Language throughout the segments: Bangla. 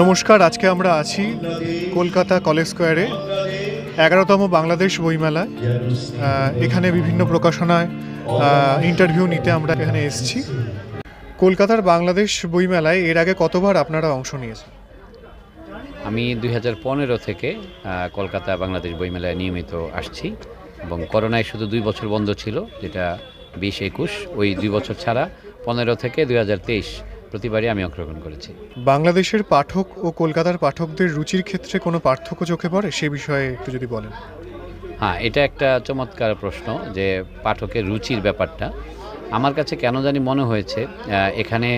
নমস্কার আজকে আমরা আছি কলকাতা কলেজ স্কোয়ারে এগারোতম বাংলাদেশ বইমেলায়। আহ, এখানে বিভিন্ন প্রকাশনায় ইন্টারভিউ নিতে আমরা এখানে এসেছি। কলকাতার বাংলাদেশ বইমেলায় এর আগে কতবার আপনারা অংশ নিয়েছেন? আমি দুই পনেরো থেকে কলকাতা বাংলাদেশ বইমেলায় নিয়মিত আসছি এবং করোনায় শুধু দুই বছর বন্ধ ছিল যেটা বিশ একুশ ওই দুই বছর ছাড়া পনেরো থেকে দুই হাজার তেইশ প্রতিবারই আমি অংশগ্রহণ করেছি। বাংলাদেশের পাঠক ও কলকাতার পাঠকদের রুচির ক্ষেত্রে কোনো পার্থক্য চোখে পড়ে? সে বিষয়ে একটু যদি বলেন। হ্যাঁ এটা একটা চমৎকার প্রশ্ন যে পাঠকের রুচির ব্যাপারটা। আমার কাছে কেন জানি মনে হয়েছে এখানে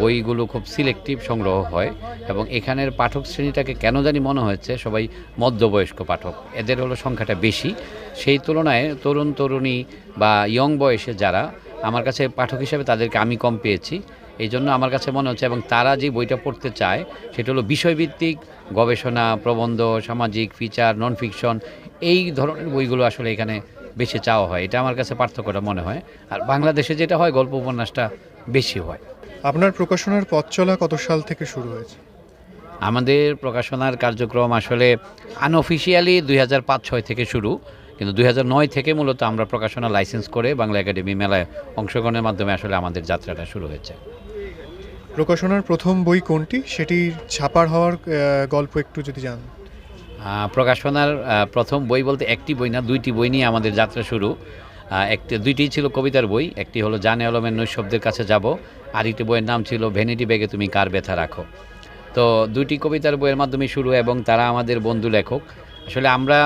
বইগুলো খুব সিলেক্টিভ সংগ্রহ হয় এবং এখানের পাঠক শ্রেণীটাকে কেন জানি মনে হয়েছে সবাই মধ্যবয়স্ক পাঠক এদের হলো সংখ্যাটা বেশি। সেই তুলনায় তরুণ তরুণী বা ইয়ং বয়সে যারা আমার কাছে পাঠক হিসেবে তাদেরকে আমি কম পেয়েছি। এই জন্য আমার কাছে মনে হচ্ছে এবং তারা যে বইটা পড়তে চায় সেটা হলো বিষয়ভিত্তিক গবেষণা প্রবন্ধ সামাজিক ফিচার নন ফিকশন এই ধরনের বইগুলো আসলে এখানে বেশি চাওয়া হয়। এটা আমার কাছে পার্থক্যটা মনে হয়। আর বাংলাদেশে যেটা হয় গল্প উপন্যাসটা বেশি হয়। আপনার প্রকাশনার পথ চলা কত সাল থেকে শুরু হয়েছে? আমাদের প্রকাশনার কার্যক্রম আসলে আনঅফিসিয়ালি দুই হাজার পাঁচ ছয় থেকে শুরু। কিন্তু দুই হাজার নয় থেকে মূলত আমরা প্রকাশনা লাইসেন্স করে বাংলা একাডেমি মেলায় অংশগ্রহণের মাধ্যমে আসলে আমাদের যাত্রাটা শুরু হয়েছে। প্রকাশনার প্রথম বই কোনটি? সেটি ছাপার হওয়ার গল্প একটু যদি জান। প্রকাশনার প্রথম বই বলতে একটি বই না দুইটি বই নিয়ে আমাদের যাত্রা শুরু। একটি দুইটি ছিল কবিতার বই একটি হলো জানে আলমের নৈশব্দের কাছে যাব আর একটি বইয়ের নাম ছিল ভেনিটি ব্যাগে তুমি কার ব্যথা রাখো। তো দুইটি কবিতার বইয়ের মাধ্যমে শুরু এবং তারা আমাদের বন্ধু লেখক। আসলে আমরা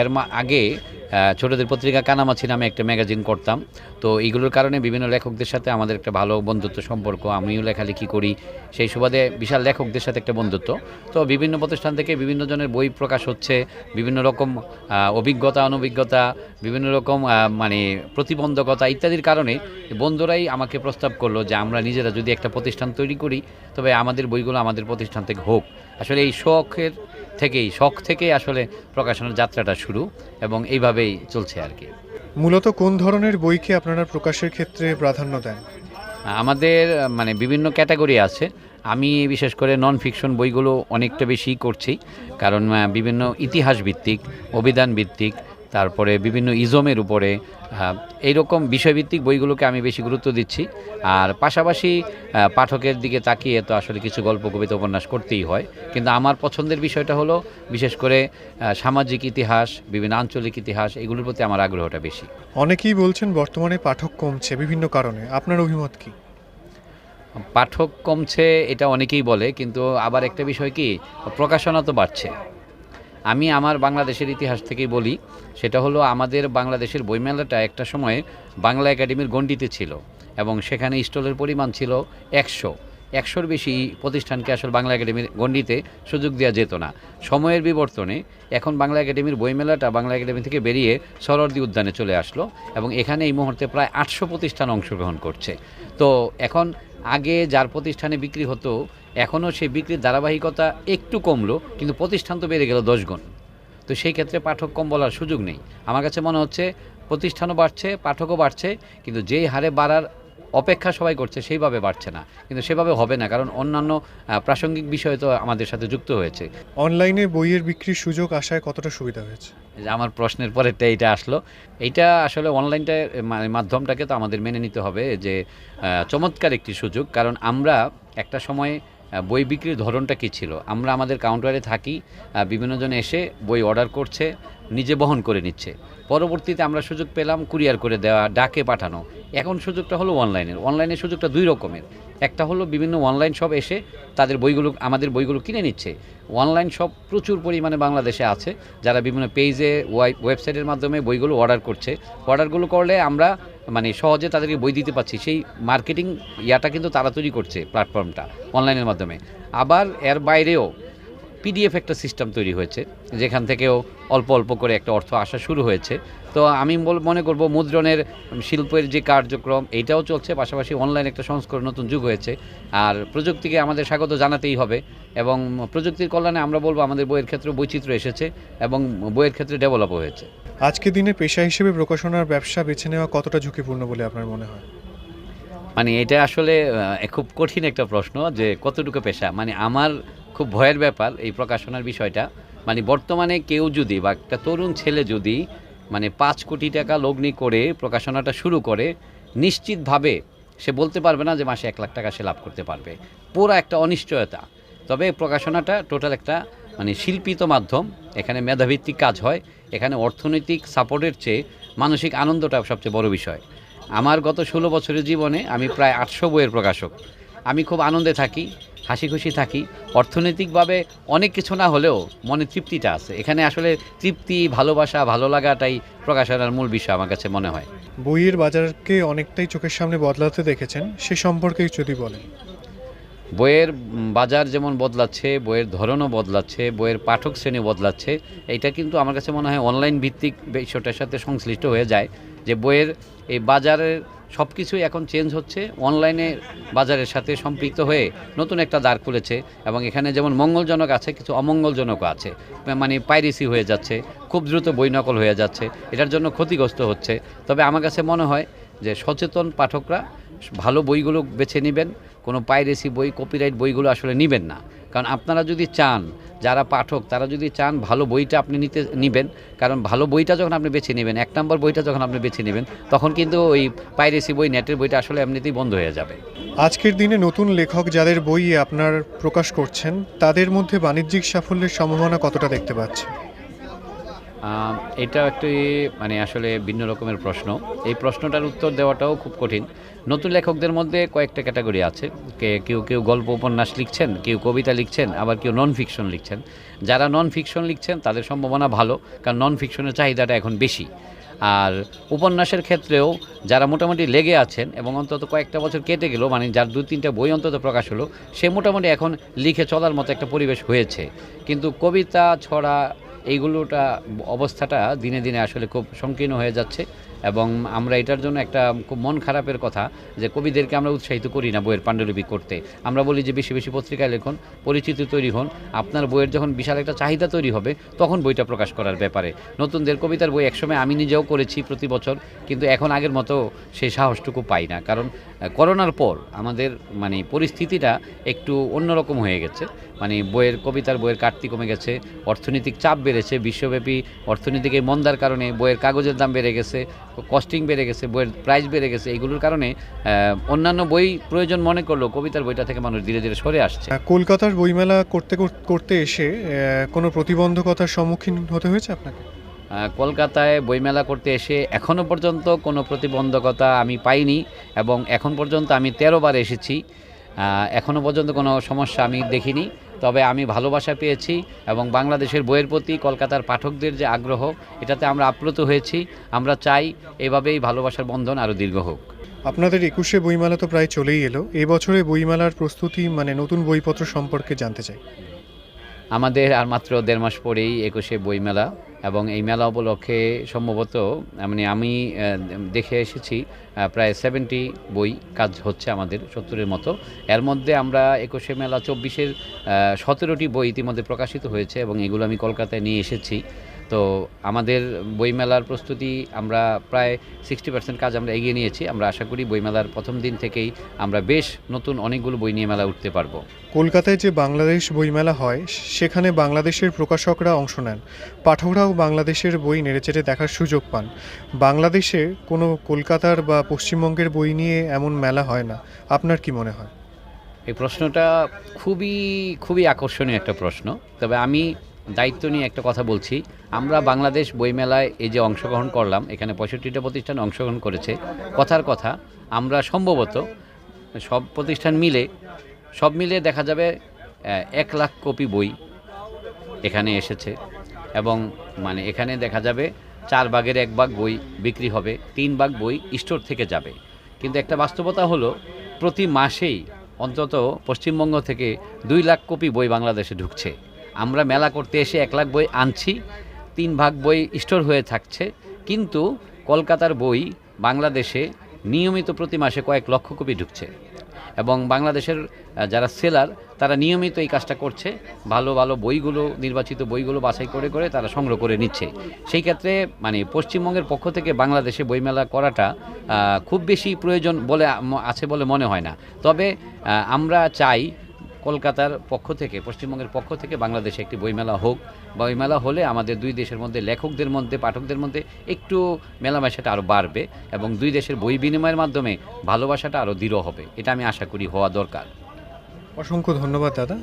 এর আগে ছোটদের পত্রিকা কানামাছি নামে একটা ম্যাগাজিন করতাম। তো এইগুলোর কারণে বিভিন্ন লেখকদের সাথে আমাদের একটা ভালো বন্ধুত্ব সম্পর্ক, আমিও লেখালেখি করি। সেই সুবাদে বিশাল লেখকদের সাথে একটা বন্ধুত্ব। তো বিভিন্ন প্রতিষ্ঠান থেকে বিভিন্ন জনের বই প্রকাশ হচ্ছে, বিভিন্ন রকম অভিজ্ঞতা, অনভিজ্ঞতা, বিভিন্ন রকম মানে প্রতিবন্ধকতা ইত্যাদির কারণে বন্ধুরাই আমাকে প্রস্তাব করল যে আমরা নিজেরা যদি একটা প্রতিষ্ঠান তৈরি করি, তবে আমাদের বইগুলো আমাদের প্রতিষ্ঠান থেকে হোক। আসলে এই শখের থেকেই শখ থেকেই আসলে প্রকাশনার যাত্রাটা শুরু এবং এইভাবেই চলছে আর কি। মূলত কোন ধরনের বইকে আপনারা প্রকাশের ক্ষেত্রে প্রাধান্য দেন? আমাদের মানে বিভিন্ন ক্যাটাগরি আছে। আমি বিশেষ করে নন ফিকশন বইগুলো অনেকটা বেশি করছি কারণ বিভিন্ন ইতিহাস ভিত্তিক অভিধান ভিত্তিক তারপরে বিভিন্ন ইজমের উপরে এইরকম বিষয়ভিত্তিক বইগুলোকে আমি বেশি গুরুত্ব দিচ্ছি। আর পাশাপাশি পাঠকের দিকে তাকিয়ে তো আসলে কিছু গল্প কবিতা উপন্যাস করতেই হয়। কিন্তু আমার পছন্দের বিষয়টা হলো বিশেষ করে সামাজিক ইতিহাস বিভিন্ন আঞ্চলিক ইতিহাস এগুলোর প্রতি আমার আগ্রহটা বেশি। অনেকেই বলছেন বর্তমানে পাঠক কমছে বিভিন্ন কারণে। আপনার অভিমত কি? পাঠক কমছে এটা অনেকেই বলে কিন্তু আবার একটা বিষয় কি প্রকাশনা তো বাড়ছে। আমি আমার বাংলাদেশের ইতিহাস থেকেই বলি, সেটা হলো আমাদের বাংলাদেশের বইমেলাটা একটা সময়ে বাংলা একাডেমির গণ্ডিতে ছিল এবং সেখানে স্টলের পরিমাণ ছিল একশো। একশোর বেশি প্রতিষ্ঠানকে আসলে বাংলা একাডেমির গণ্ডিতে সুযোগ দেওয়া যেত না। সময়ের বিবর্তনে এখন বাংলা একাডেমির বইমেলাটা বাংলা একাডেমি থেকে বেরিয়ে সরোয়ার্দী উদ্যানে চলে আসলো এবং এখানে এই মুহূর্তে প্রায় আটশো প্রতিষ্ঠান অংশগ্রহণ করছে। তো এখন আগে যার প্রতিষ্ঠানে বিক্রি হতো এখনও সেই বিক্রির ধারাবাহিকতা একটু কমলো কিন্তু প্রতিষ্ঠান তো বেড়ে গেল দশ গুণ। তো সেই ক্ষেত্রে পাঠক কম বলার সুযোগ নেই। আমার কাছে মনে হচ্ছে প্রতিষ্ঠানও বাড়ছে পাঠকও বাড়ছে কিন্তু যেই হারে বাড়ার অপেক্ষা সবাই করছে সেইভাবে বাড়ছে না। কিন্তু সেভাবে হবে না কারণ অন্যান্য প্রাসঙ্গিক বিষয় তো আমাদের সাথে যুক্ত হয়েছে। অনলাইনে বইয়ের বিক্রির সুযোগ আসায় কতটা সুবিধা হয়েছে? যে আমার প্রশ্নের পরেরটা এইটা আসলো। এইটা আসলে অনলাইনটা মাধ্যমটাকে তো আমাদের মেনে নিতে হবে যে চমৎকার একটি সুযোগ। কারণ আমরা একটা সময়ে বই বিক্রির ধরনটা কী ছিল? আমরা আমাদের কাউন্টারে থাকি আহ, বিভিন্ন জন এসে বই অর্ডার করছে নিজে বহন করে নিচ্ছে। পরবর্তীতে আমরা সুযোগ পেলাম কুরিয়ার করে দেওয়া ডাকে পাঠানো। এখন সুযোগটা হলো অনলাইনের অনলাইনের সুযোগটা দুই রকমের। একটা হলো বিভিন্ন অনলাইন শপ এসে তাদের বইগুলো আমাদের বইগুলো কিনে নিচ্ছে। অনলাইন শপ প্রচুর পরিমাণে বাংলাদেশে আছে। যারা বিভিন্ন পেজে ওয়েবসাইটের মাধ্যমে বইগুলো অর্ডার করছে। অর্ডারগুলো করলে আমরা মানে সহজে তাদেরকে বই দিতে পারছি, সেই মার্কেটিং ইয়াটা কিন্তু তারা তৈরি করছে প্ল্যাটফর্মটা অনলাইনের মাধ্যমে। আবার এর বাইরেও পিডিএফ একটা সিস্টেম তৈরি হয়েছে যেখান থেকেও অল্প অল্প করে একটা অর্থ আসা শুরু হয়েছে। তো আমি বল- মনে করব মুদ্রণের শিল্পের যে কার্যক্রম এইটাও চলছে পাশাপাশি অনলাইন একটা সংস্করণ নতুন যুগ হয়েছে। আর প্রযুক্তিকে আমাদের স্বাগত জানাতেই হবে এবং প্রযুক্তির কল্যাণে আমরা বলব আমাদের বইয়ের ক্ষেত্রে বৈচিত্র্য এসেছে এবং বইয়ের ক্ষেত্রে ডেভেলপও হয়েছে। আজকে দিনে পেশা হিসেবে প্রকাশনার ব্যবসা বেছে নেওয়া কতটা ঝুঁকিপূর্ণ বলে আপনার মনে হয়? মানে এটা আসলে খুব কঠিন একটা প্রশ্ন যে কতটুকু পেশা। মানে আমার খুব ভয়ের ব্যাপার এই প্রকাশনার বিষয়টা। মানে বর্তমানে কেউ যদি বা একটা তরুণ ছেলে যদি মানে পাঁচ কোটি টাকা লগ্নি করে প্রকাশনাটা শুরু করে, নিশ্চিতভাবে সে বলতে পারবে না যে মাসে এক লাখ টাকা সে লাভ করতে পারবে। পুরো একটা অনিশ্চয়তা। তবে প্রকাশনাটা টোটাল একটা মানে শিল্পিত মাধ্যম, এখানে মেধাভিত্তিক কাজ হয়, এখানে অর্থনৈতিক সাপোর্টের চেয়ে মানসিক আনন্দটা সবচেয়ে বড় বিষয়। আমার গত ষোলো বছরের জীবনে আমি প্রায় আটশো বইয়ের প্রকাশক। আমি খুব আনন্দে থাকি হাসি খুশি থাকি। অর্থনৈতিকভাবে অনেক কিছু না হলেও মনে তৃপ্তিটা আছে। এখানে আসলে তৃপ্তি ভালোবাসা ভালো লাগাটাই প্রকাশনার মূল বিষয় আমার কাছে মনে হয়। বইয়ের বাজারকে অনেকটাই চোখের সামনে বদলাতে দেখেছেন সে সম্পর্কে যদি বলেন। বইয়ের বাজার যেমন বদলাচ্ছে বইয়ের ধরনও বদলাচ্ছে বইয়ের পাঠক শ্রেণি বদলাচ্ছে এইটা কিন্তু আমার কাছে মনে হয় অনলাইন ভিত্তিক বিষয়টার সাথে সংশ্লিষ্ট হয়ে যায়। যে বইয়ের এই বাজারের সব কিছুই এখন চেঞ্জ হচ্ছে অনলাইনে বাজারের সাথে সম্পৃক্ত হয়ে নতুন একটা দ্বার খুলেছে এবং এখানে যেমন মঙ্গলজনক আছে, কিছু অমঙ্গলজনকও আছে। মানে পাইরেসি হয়ে যাচ্ছে, খুব দ্রুত বই নকল হয়ে যাচ্ছে, এটার জন্য ক্ষতিগ্রস্ত হচ্ছে। তবে আমার কাছে মনে হয় যে সচেতন পাঠকরা ভালো বইগুলো বেছে নেবেন, কোনো পাইরেসি বই কপিরাইট বইগুলো আসলে নেবেন না। কারণ আপনারা যদি চান যারা পাঠক তারা যদি চান ভালো বইটা আপনি নিতে নেবেন কারণ ভালো বইটা যখন আপনি বেছে নেবেন এক নম্বর বইটা যখন আপনি বেছে নেবেন তখন কিন্তু ওই পাইরেসি বই নেটের বইটা আসলে এমনিতেই বন্ধ হয়ে যাবে। আজকের দিনে নতুন লেখক যাদের বই আপনার প্রকাশ করছেন তাদের মধ্যে বাণিজ্যিক সাফল্যের সম্ভাবনা কতটা দেখতে পাচ্ছেন এটা একটি মানে আসলে ভিন্ন রকমের প্রশ্ন। এই প্রশ্নটার উত্তর দেওয়াটাও খুব কঠিন। নতুন লেখকদের মধ্যে কয়েকটা ক্যাটাগরি আছে। কে, কেউ কেউ গল্প, উপন্যাস লিখছেন, কেউ কবিতা লিখছেন, আবার কেউ নন ফিকশন লিখছেন। যারা নন ফিকশন লিখছেন, তাদের সম্ভাবনা ভালো, কারণ নন ফিকশনের চাহিদাটা এখন বেশি। আর উপন্যাসের ক্ষেত্রেও যারা মোটামুটি লেগে আছেন এবং অন্তত কয়েকটা বছর কেটে গেল মানে যার দু তিনটা বই অন্তত প্রকাশ হলো, সে মোটামুটি এখন লিখে চলার মতো একটা পরিবেশ হয়েছে। কিন্তু কবিতা, ছড়া, এইগুলোটা অবস্থাটা দিনে দিনে আসলে খুব সংকীর্ণ হয়ে যাচ্ছে। এবং আমরা এটার জন্য একটা খুব মন খারাপের কথা যে কবিদেরকে আমরা উৎসাহিত করি না বইয়ের পাণ্ডুলিপি করতে। আমরা বলি যে বেশি বেশি পত্রিকায় লেখুন, পরিচিতি তৈরি হন, আপনার বইয়ের যখন বিশাল একটা চাহিদা তৈরি হবে, তখন বইটা প্রকাশ করার ব্যাপারে। নতুনদের কবিতার বই একসময় আমি নিজেও করেছি প্রতি বছর, কিন্তু এখন আগের মতো সেই সাহসটুকু পাই না। কারণ করোনার পর আমাদের মানে পরিস্থিতিটা একটু অন্যরকম হয়ে গেছে। মানে বইয়ের কবিতার বইয়ের কাটতি কমে গেছে, অর্থনৈতিক চাপ বেড়েছে, বিশ্বব্যাপী অর্থনৈতিক এই মন্দার কারণে বইয়ের কাগজের দাম বেড়ে গেছে কস্টিং বেড়ে গেছে বইয়ের প্রাইস বেড়ে গেছে এগুলোর কারণে অন্যান্য বই প্রয়োজন মনে করলেও কবিতার বইটা থেকে মানুষ ধীরে ধীরে সরে আসছে। কলকাতার বইমেলা করতে করতে এসে কোনো প্রতিবন্ধকতার সম্মুখীন হতে হয়েছে আপনাকে? কলকাতায় বইমেলা করতে এসে এখনও পর্যন্ত কোনো প্রতিবন্ধকতা আমি পাইনি এবং এখন পর্যন্ত আমি তেরো বার এসেছি। এখনও পর্যন্ত কোনো সমস্যা আমি দেখিনি। তবে আমি ভালোবাসা পেয়েছি এবং বাংলাদেশের বইয়ের প্রতি কলকাতার পাঠকদের যে আগ্রহ এটাতে আমরা আপ্লুত হয়েছি। আমরা চাই এভাবেই ভালোবাসার বন্ধন আরও দীর্ঘ হোক। আপনাদের একুশে বইমেলা তো প্রায় চলেই এলো। এবছরে বছরে বইমেলার প্রস্তুতি মানে নতুন বইপত্র সম্পর্কে জানতে চাই। আমাদের আর মাত্র দেড় মাস পরেই একুশে বই মেলা এবং এই মেলা উপলক্ষে সম্ভবত মানে আমি দেখে এসেছি প্রায় সেভেন্টি বই কাজ হচ্ছে আমাদের সত্তরের মতো। এর মধ্যে আমরা একুশে মেলা চব্বিশের সতেরোটি বই ইতিমধ্যে প্রকাশিত হয়েছে এবং এগুলো আমি কলকাতায় নিয়ে এসেছি। তো আমাদের বইমেলার প্রস্তুতি আমরা প্রায় সিক্সটি পার্সেন্ট কাজ আমরা এগিয়ে নিয়েছি। আমরা আশা করি বইমেলার প্রথম দিন থেকেই আমরা বেশ নতুন অনেকগুলো বই নিয়ে মেলা উঠতে পারব। কলকাতায় যে বাংলাদেশ বইমেলা হয়, সেখানে বাংলাদেশের প্রকাশকরা অংশ নেন। পাঠকরাও বাংলাদেশের বই নেড়েচেড়ে দেখার সুযোগ পান। বাংলাদেশে কোনো কলকাতার বা পশ্চিমবঙ্গের বই নিয়ে এমন মেলা হয় না। আপনার কি মনে হয়? এই প্রশ্নটা খুবই খুবই আকর্ষণীয় একটা প্রশ্ন। তবে আমি দায়িত্ব নিয়ে একটা কথা বলছি। আমরা বাংলাদেশ বইমেলায় এই যে অংশগ্রহণ করলাম, এখানে পঁয়ষট্টিটা প্রতিষ্ঠান অংশগ্রহণ করেছে। কথার কথা, আমরা সম্ভবত সব প্রতিষ্ঠান মিলে সব মিলে দেখা যাবে এক লাখ কপি বই এখানে এসেছে এবং মানে এখানে দেখা যাবে চার ভাগের এক ভাগ বই বিক্রি হবে, তিন ভাগ বই স্টোর থেকে যাবে। কিন্তু একটা বাস্তবতা হলো, প্রতি মাসেই অন্তত পশ্চিমবঙ্গ থেকে দুই লাখ কপি বই বাংলাদেশে ঢুকছে। আমরা মেলা করতে এসে এক লাখ বই আনছি, তিন ভাগ বই স্টোর হয়ে থাকছে, কিন্তু কলকাতার বই বাংলাদেশে নিয়মিত প্রতি মাসে কয়েক লক্ষ কপি ঢুকছে। এবং বাংলাদেশের যারা সেলার, তারা নিয়মিত এই কাজটা করছে। ভালো ভালো বইগুলো, নির্বাচিত বইগুলো বাছাই করে করে তারা সংগ্রহ করে নিচ্ছে। সেই ক্ষেত্রে মানে পশ্চিমবঙ্গের পক্ষ থেকে বাংলাদেশে বইমেলা করাটা খুব বেশি প্রয়োজন বলে আছে বলে মনে হয় না। তবে আমরা চাই কলকাতার পক্ষ থেকে, পশ্চিমবঙ্গের পক্ষ থেকে বাংলাদেশে একটি বইমেলা হোক বা ওই মেলা হলে আমাদের দুই দেশের মধ্যে, লেখকদের মধ্যে, পাঠকদের মধ্যে একটু মেলামেশাটা আরও বাড়বে এবং দুই দেশের বই বিনিময়ের মাধ্যমে ভালোবাসাটা আরও দৃঢ় হবে। এটা আমি আশা করি হওয়া দরকার। অসংখ্য ধন্যবাদ, দাদা।